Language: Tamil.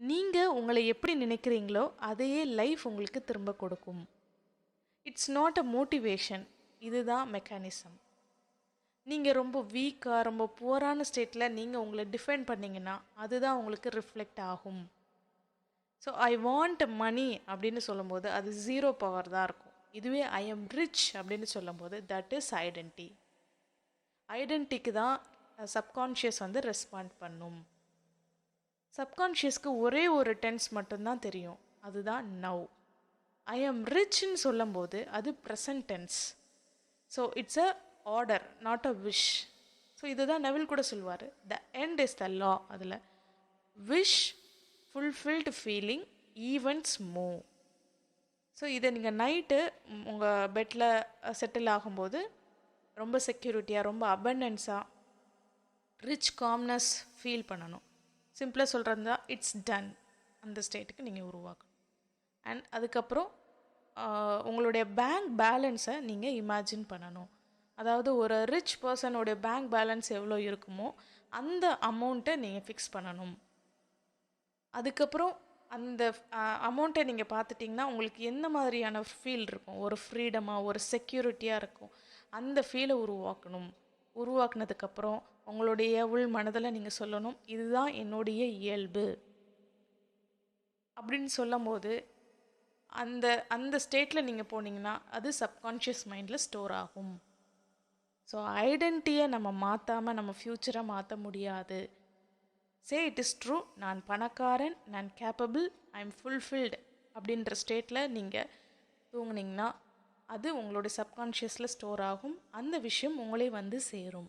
நீங்கள் உங்களை எப்படி நினைக்கிறீங்களோ அதையே லைஃப் உங்களுக்கு திரும்ப கொடுக்கும். இட்ஸ் நாட் அ மோட்டிவேஷன் இதுதான் மெக்கானிசம் நீங்கள் ரொம்ப வீக்காக ரொம்ப புவரான ஸ்டேட்டில் நீங்கள் உங்களை டிஃபைன் பண்ணிங்கன்னா அதுதான் உங்களுக்கு ரிஃப்ளெக்ட் ஆகும். ஸோ ஐ வாண்ட் மணி அப்படின்னு சொல்லும்போது அது ஜீரோ பவர் தான் இருக்கும். இதுவே ஐ எம் ரிச் அப்படின்னு சொல்லும்போது தட் இஸ் ஐடென்டி ஐடென்டிக்கு தான் சப்கான்ஷியஸ் வந்து ரெஸ்பாண்ட் பண்ணும். சப்கான்ஷியஸ்க்கு ஒரே ஒரு டென்ஸ் மட்டும்தான் தெரியும். அதுதான் நவ் ஐ எம் ரிச்னு சொல்லும்போது அது present tense so it's a order not a wish so இதுதான் நெவில் கூட சொல்லுவார். The end is the law அதில். Wish fulfilled feeling events move so இதை நீங்கள் நைட்டு உங்கள் பெட்டில் செட்டில் ஆகும்போது ரொம்ப செக்யூரிட்டியாக ரொம்ப அபண்டன்ஸாக ரிச் காம்னஸ் ஃபீல் பண்ணணும். சிம்பிளாக சொல்கிறது தான் இட்ஸ் டன் அந்த ஸ்டேட்டுக்கு நீங்கள் உருவாக்கணும். அண்ட் அதுக்கப்புறம் உங்களுடைய பேங்க் பேலன்ஸை நீங்கள் இமேஜின் பண்ணணும். அதாவது ஒரு ரிச் பர்சனோடைய பேங்க் பேலன்ஸ் எவ்வளோ இருக்குமோ அந்த அமௌண்ட்டை நீங்கள் ஃபிக்ஸ் பண்ணணும். அதுக்கப்புறம் அந்த அமௌண்ட்டை நீங்கள் பார்த்துட்டிங்கன்னா உங்களுக்கு என்ன மாதிரியான ஃபீல் இருக்கும்? ஒரு ஃப்ரீடமாக ஒரு செக்யூரிட்டியாக இருக்கும். அந்த ஃபீலை உருவாக்கணும். உருவாக்குனதுக்கப்புறம் உங்களுடைய உள் மனதில் நீங்கள் சொல்லணும் இதுதான் என்னுடைய இயல்பு. அப்படின்னு சொல்லும்போது அந்த அந்த ஸ்டேட்டில் நீங்கள் போனீங்கன்னா அது சப்கான்ஷியஸ் மைண்டில் ஸ்டோர் ஆகும். ஸோ ஐடென்டிட்டியை நம்ம மாற்றாமல் நம்ம ஃப்யூச்சரை மாற்ற முடியாது. சே இட் இஸ் ட்ரூ நான் பணக்காரன் நான் கேப்பபிள் ஐ எம் ஃபுல்ஃபில்டு அப்படின்ற ஸ்டேட்டில் நீங்கள் தூங்குனீங்கன்னா அது உங்களுடைய சப்கான்ஷியஸில் ஸ்டோர் ஆகும். அந்த விஷயம் உங்களே வந்து சேரும்.